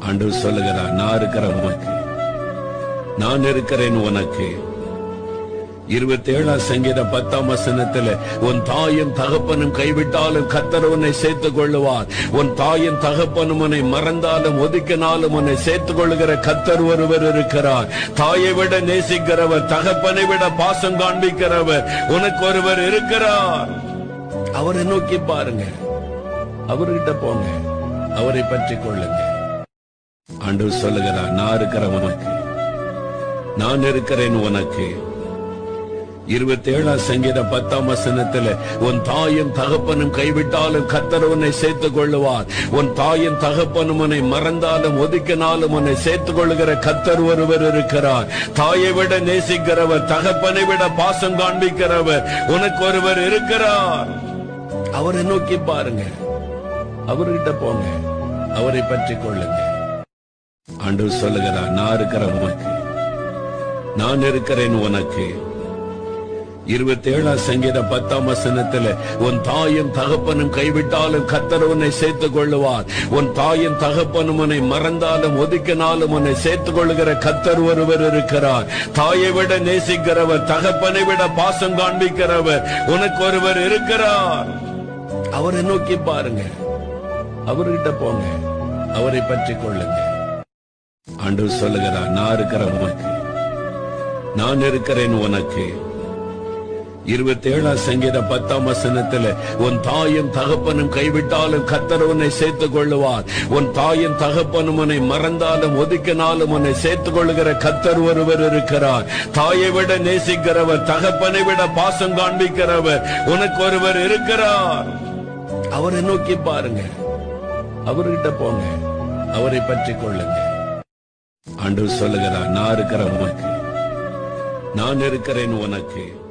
ஆண்டவர் சொல்லுகிறார் நான் இருக்கிறேன் உனக்கு. நான் இருக்கிறேன் உனக்கு. இருபத்தி ஏழாம் சங்கீத பத்தாம் வசனத்துல உன் தாயும் தகப்பனும் கைவிட்டாலும் கத்தர் உன்னை சேர்த்துக் கொள்ளுவார் உன் தாயும் தகப்பனும் உன்னை மறந்தாலும் ஒதுக்கினாலும் உன்னை சேர்த்துக் கொள்ளுகிற கத்தர் ஒருவர் இருக்கிறார். தாயை விட நேசிக்கிறவர் தகப்பனை விட பாசம் காண்பிக்கிறவர் உனக்கு ஒருவர் இருக்கிறார். அவரை நோக்கி பாருங்க. அவர்கிட்ட போங்க. அவரை பற்றி கொள்ளுங்க. ஆண்டவர் சொல்லுகிறார் நான் இருக்கிறேன் உனக்கு. நான் இருக்கிறேன் உனக்கு. இருபத்தி ஏழாம் சங்கீத பத்தாம் வசனத்துல உன் தாயும் தகப்பனும் கைவிட்டாலும் கத்தர் உன்னை சேர்த்துக் கொள்ளுவார் உன் தாயும் தகப்பனும் உன்னை மறந்தாலும் ஒதுக்கினாலும் உன்னை சேர்த்துக் கொள்ளுகிற கத்தர் ஒருவர் இருக்கிறார். தாயை விட நேசிக்கிறவர் தகப்பனை விட பாசம் காண்பிக்கிறவர் உனக்கு ஒருவர் இருக்கிறார். அவரை நோக்கி பாருங்க. அவர்கிட்ட போங்க. அவரை பற்றி கொள்ளுங்க. ஆண்டவர் சொல்லுகிறார் நான் இருக்கிற உனக்கு. நான் இருக்கிறேன் உனக்கு. இருபத்தி ஏழாம் சங்கீத பத்தாம் வசனத்துல உன் தாயும் தகப்பனும் கைவிட்டாலும் கத்தர் உன்னை சேர்த்துக் கொள்ளுவார் உன் தாயும் தகப்பனும் உன்னை மறந்தாலும் ஒதுக்கினாலும் உன்னை சேர்த்துக் கொள்ளுகிற கத்தர் ஒருவர் இருக்கிறார். தாயை விட நேசிக்கிறவர் தகப்பனை விட பாசம் காண்பிக்கிறவர் உனக்கு ஒருவர் இருக்கிறார். அவரை நோக்கி பாருங்க. அவர்கிட்ட போங்க. அவரை பற்றி கொள்ளுங்க. ஆண்டவர் சொல்லுகிறார் நான் இருக்கிறேன் உனக்கு நான் இருக்கிறேன் உனக்கு. இருபத்தி ஏழாம் சங்கீத பத்தாம் வசனத்துல உன் தாயும் தகப்பனும் கைவிட்டாலும் கத்தர் உன்னை சேர்த்துக் கொள்ளுவார் உன் தாயும் தகப்பனும் உன்னை மறந்தாலும் ஒதுக்கினாலும் உன்னை சேர்த்துக் கொள்ளுகிற கத்தர் ஒருவர் இருக்கிறார். தாயை விட நேசிக்கிறவர் தகப்பனை விட பாசம் காண்பிக்கிறவர் உனக்கு ஒருவர் இருக்கிறார். அவரை நோக்கி பாருங்க. அவர்கிட்ட போங்க. அவரை பற்றி கொள்ளுங்க. ஆண்டவர் சொல்லுகிறார் நான் இருக்கிறேன் உனக்கு. நான் இருக்கிறேன் உனக்கு.